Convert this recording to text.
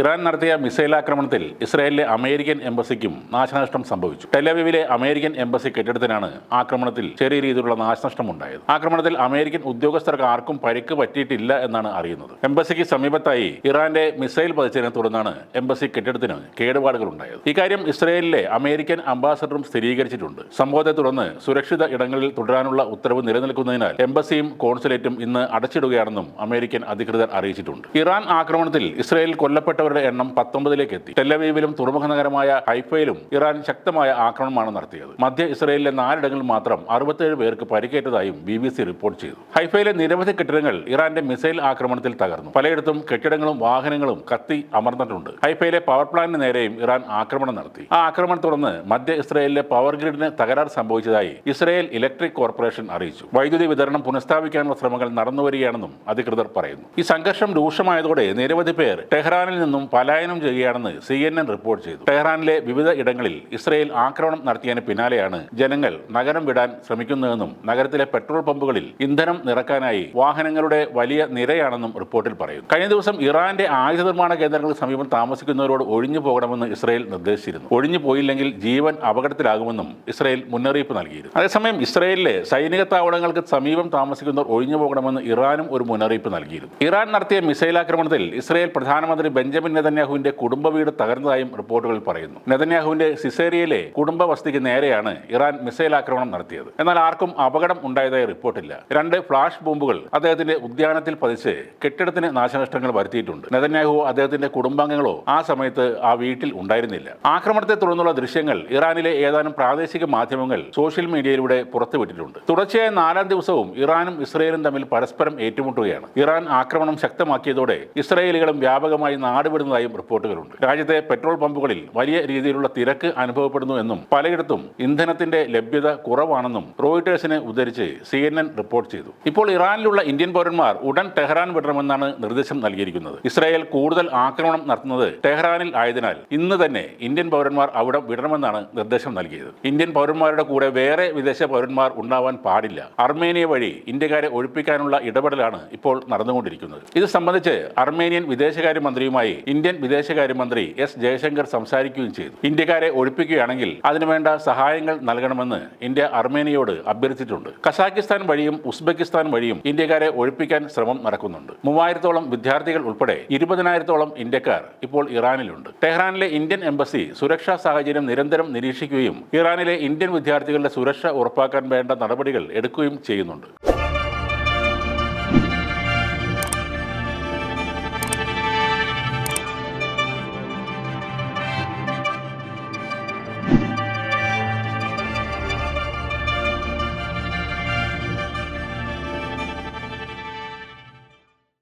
Iran നടത്തിയ missile ആക്രമണത്തിൽ ഇസ്രായേലിലെ അമേരിക്കൻ എംബസിക്കും നാശനഷ്ടം സംഭവിച്ചു. ടെലവിവിലെ അമേരിക്കൻ എംബസി കെട്ടിടത്തിനാണ് ആക്രമണത്തിൽ ചെറിയ രീതിയിലുള്ള നാശനഷ്ടം ഉണ്ടായത്. ആക്രമണത്തിൽ അമേരിക്കൻ ഉദ്യോഗസ്ഥർക്ക് ആർക്കും പരിക്ക് പറ്റിയിട്ടില്ല എന്നാണ് അറിയുന്നത്. എംബസിക്ക് സമീപത്തായി ഇറാന്റെ മിസൈൽ പതിച്ചതിനെ തുടർന്നാണ് എംബസി കെട്ടിടത്തിന് കേടുപാടുകൾ ഉണ്ടായത്. ഇക്കാര്യം ഇസ്രായേലിലെ അമേരിക്കൻ അംബാസഡറും സ്ഥിരീകരിച്ചിട്ടുണ്ട്. സംഭവത്തെ തുടർന്ന് സുരക്ഷിത ഇടങ്ങളിൽ തുടരാനുള്ള ഉത്തരവ് നിലനിൽക്കുന്നതിനാൽ എംബസിയും കോൺസുലേറ്റും ഇന്ന് അടച്ചിടുകയാണെന്നും അമേരിക്കൻ അധികൃതർ അറിയിച്ചിട്ടുണ്ട്. ഇറാൻ ആക്രമണത്തിൽ ഇസ്രായേൽ കൊല്ലപ്പെട്ടവരുടെ എണ്ണം പത്തൊമ്പതിലേക്ക് എത്തി ടെല്ലവീവിലും തുറമുഖ നഗരമായ ഹൈഫയിലും ഇറാൻ ശക്തമായ ആക്രമണമാണ് നടത്തിയത്. മധ്യ ഇസ്രയേലിലെ നാലിടങ്ങളിൽ മാത്രം അറുപത്തേഴ് പേർക്ക് പരിക്കേറ്റതായും ബി ബി സി റിപ്പോർട്ട് ചെയ്തു. ഹൈഫയിലെ നിരവധി കെട്ടിടങ്ങൾ ഇറാന്റെ മിസൈൽ ആക്രമണത്തിൽ തകർന്നു. പലയിടത്തും കെട്ടിടങ്ങളും വാഹനങ്ങളും കത്തി അമർന്നിട്ടുണ്ട്. ഹൈഫയിലെ പവർ പ്ലാന്റിന് നേരെയും ഇറാൻ ആക്രമണം നടത്തി. ആ ആക്രമണം തുടർന്ന് മധ്യ ഇസ്രയേലിലെ പവർ ഗ്രിഡിന് തകരാർ സംഭവിച്ചതായി ഇസ്രയേൽ ഇലക്ട്രിക് കോർപ്പറേഷൻ അറിയിച്ചു. വൈദ്യുതി വിതരണം പുനഃസ്ഥാപിക്കാനുള്ള ശ്രമങ്ങൾ നടന്നുവരികയാണെന്നും അധികൃതർ പറയുന്നു. ഈ സംഘർഷം രൂക്ഷമായതോടെ നിരവധി പേർ ടെഹ്റാനിൽ നിന്നും പലായനം ചെയ്യുകയാണെന്ന് സി എൻ എൻ റിപ്പോർട്ട് ചെയ്തു. ടെഹ്റാനിലെ വിവിധ ഇടങ്ങളിൽ ഇസ്രയേൽ ആക്രമണം നടത്തിയതിന് പിന്നാലെയാണ് ജനങ്ങൾ നഗരം വിടാൻ ശ്രമിക്കുന്നതെന്നും നഗരത്തിലെ പെട്രോൾ പമ്പുകളിൽ ഇന്ധനം നിറക്കാനായി വാഹനങ്ങളുടെ വലിയ നിരയാണെന്നും റിപ്പോർട്ടിൽ പറയുന്നു. കഴിഞ്ഞ ദിവസം ഇറാന്റെ ആയുധ നിർമ്മാണ കേന്ദ്രങ്ങൾക്ക് സമീപം താമസിക്കുന്നവരോട് ഒഴിഞ്ഞു പോകണമെന്ന് ഇസ്രയേൽ നിർദ്ദേശിച്ചിരുന്നു. ഒഴിഞ്ഞു പോയില്ലെങ്കിൽ ജീവൻ അപകടത്തിലാകുമെന്നും ഇസ്രയേൽ മുന്നറിയിപ്പ് നൽകിയിരുന്നു. അതേസമയം ഇസ്രയേലിലെ സൈനിക താവളങ്ങൾക്ക് സമീപം താമസിക്കുന്നവർ ഒഴിഞ്ഞു പോകണമെന്ന് ഇറാനും ഒരു മുന്നറിയിപ്പ് നൽകിയിരുന്നു. ഇറാൻ നടത്തിയ മിസൈൽ ആക്രമണത്തിൽ ഇസ്രയേൽ പ്രധാനമന്ത്രി ബെഞ്ചമിൻ നെതന്യാഹുവിന്റെ കുടുംബ വീട് തകർന്നതായും റിപ്പോർട്ടുകൾ പറയുന്നു. നെതന്യാഹുവിന്റെ സിസേറിയയിലെ കുടുംബ വസതിക്ക് നേരെയാണ് ഇറാൻ മിസൈൽ ആക്രമണം നടത്തിയത്. എന്നാൽ ആർക്കും അപകടം ഉണ്ടായതായി റിപ്പോർട്ടില്ല. രണ്ട് ഫ്ലാഷ് ബോംബുകൾ അദ്ദേഹത്തിന്റെ ഉദ്യാനത്തിൽ പതിച്ച് കെട്ടിടത്തിന് നാശനഷ്ടങ്ങൾ വരുത്തിയിട്ടുണ്ട്. നെതന്യാഹു അദ്ദേഹത്തിന്റെ കുടുംബാംഗങ്ങളോ ആ സമയത്ത് ആ വീട്ടിൽ ഉണ്ടായിരുന്നില്ല. ആക്രമണത്തെ തുടർന്നുള്ള ദൃശ്യങ്ങൾ ഇറാനിലെ ഏതാനും പ്രാദേശിക മാധ്യമങ്ങൾ സോഷ്യൽ മീഡിയയിലൂടെ പുറത്തുവിട്ടിട്ടുണ്ട്. തുടർച്ചയായ നാലാം ദിവസവും ഇറാനും ഇസ്രയേലും തമ്മിൽ പരസ്പരം ഏറ്റുമുട്ടുകയാണ്. ഇറാൻ ആക്രമണം ശക്തമാക്കിയതോടെ ഇസ്രയേലികളും വ്യാപകമായി നാടുവിടുന്നതായും റിപ്പോർട്ടുകളുണ്ട്. രാജ്യത്തെ പെട്രോൾ പമ്പുകളിൽ വലിയ രീതിയിലുള്ള തിരക്ക് അനുഭവപ്പെടുന്നു എന്നും പലയിടത്തും ഇന്ധനത്തിന്റെ ലഭ്യത കുറവാണെന്നും റോയിട്ടേഴ്സിനെ ഉദ്ധരിച്ച് സി എൻ എൻ റിപ്പോർട്ട് ചെയ്തു. ഇപ്പോൾ ഇറാനിലുള്ള ഇന്ത്യൻ പൗരന്മാർ ഉടൻ ടെഹ്റാൻ വിടണമെന്നാണ് നിർദ്ദേശം നൽകിയിരിക്കുന്നത്. ഇസ്രായേൽ കൂടുതൽ ആക്രമണം നടത്തുന്നത് ടെഹ്റാനിൽ ആയതിനാൽ ഇന്ന് തന്നെ ഇന്ത്യൻ പൗരന്മാർ അവിടെ വിടണമെന്നാണ് നിർദ്ദേശം നൽകിയത്. ഇന്ത്യൻ പൗരന്മാരുടെ കൂടെ വേറെ വിദേശ പൗരന്മാർ ഉണ്ടാവാൻ പാടില്ല. അർമേനിയ വഴി ഇന്ത്യക്കാരെ ഒഴിപ്പിക്കാനുള്ള ഇടപെടലാണ് ഇപ്പോൾ നടന്നുകൊണ്ടിരിക്കുന്നത്. ഇത് സംബന്ധിച്ച് അർമേനിയൻ വിദേശകാര്യമന്ത്രിയുമായി ഇന്ത്യൻ വിദേശകാര്യമന്ത്രി എസ് ജയശങ്കർ സംസാരിക്കുകയും ചെയ്തു. ഇന്ത്യക്കാരെ ഒഴിപ്പിക്കുകയാണെങ്കിൽ അതിനുവേണ്ട സഹായങ്ങൾ നൽകണമെന്ന് ഇന്ത്യ അർമേനിയോട് അഭ്യർത്ഥിച്ചിട്ടുണ്ട്. കസാക്കിസ്ഥാൻ വഴിയും ഉസ്ബെക്കിസ്ഥാൻ വഴിയും ഇന്ത്യക്കാരെ ഒഴിപ്പിക്കാൻ ശ്രമം നടക്കുന്നുണ്ട്. മൂവായിരത്തോളം വിദ്യാർത്ഥികൾ ഉൾപ്പെടെ ഇരുപതിനായിരത്തോളം ഇന്ത്യക്കാർ ഇപ്പോൾ ഇറാനിലുണ്ട്. ടെഹ്റാനിലെ ഇന്ത്യൻ എംബസി സുരക്ഷാ സാഹചര്യം നിരന്തരം നിരീക്ഷിക്കുകയും ഇറാനിലെ ഇന്ത്യൻ വിദ്യാർത്ഥികളുടെ സുരക്ഷ ഉറപ്പാക്കാൻ വേണ്ട നടപടികൾ എടുക്കുകയും ചെയ്യുന്നുണ്ട്.